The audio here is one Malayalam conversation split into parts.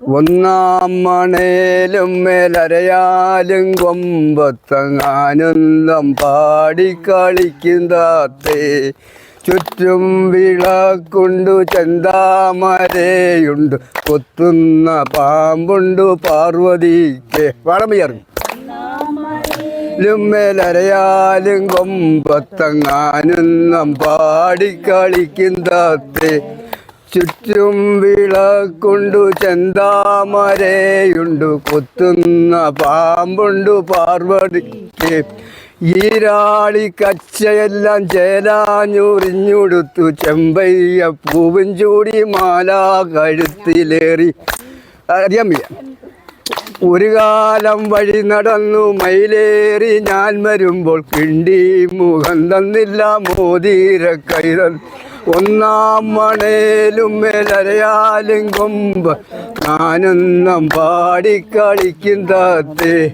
ഒന്നാം മണേലും മേലരയാലും കൊമ്പത്തങ്ങാനന്ദം പാടിക്കളിക്കുന്നേ ചുറ്റും വിളക്കുണ്ടു ചന്താമരയുണ്ട് കൊത്തുന്ന പാമ്പുണ്ടു പാർവതിക്ക്. വളമയറിഞ്ഞു മേലരയാലും കൊമ്പത്തങ്ങാനന്ദം പാടിക്കളിക്കുന്നതേ ചുറ്റും വിളക്കുണ്ടു ചെന്താമരയുണ്ടു. കൊത്തുന്ന പാമ്പുണ്ടു പാർവതിക്ക്. ഈരാളി കച്ചയെല്ലാം ചേലാഞ്ഞുറിഞ്ഞുടുത്തു ചെമ്പയ്യ പൂവും ചൂടി മാല കഴുത്തിലേറി. അറിയാൻ വയ്യ. ഒരു കാലം വഴി നടന്നു മയിലേറി. ഞാൻ വരുമ്പോൾ കിണ്ടി മുഖം തന്നില്ല. മോതിര കൈതൻ ഒന്നാം മണേലും മേലരയാലും കൊമ്പ്. ഞാനെന്നും പാടിക്കളിക്കും താത്തേ.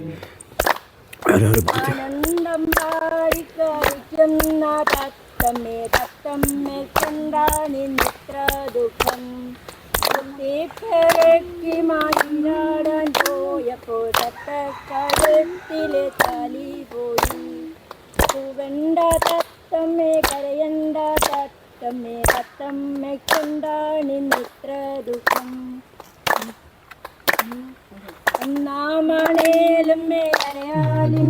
തത്തക്കഴുത്തിലെ തലി പോയി. തത്തമ്മേ കരയണ്ട കണ്ടാനി മിത്ര ദുഃഖം ഒന്നാമണേലും മേലയാലും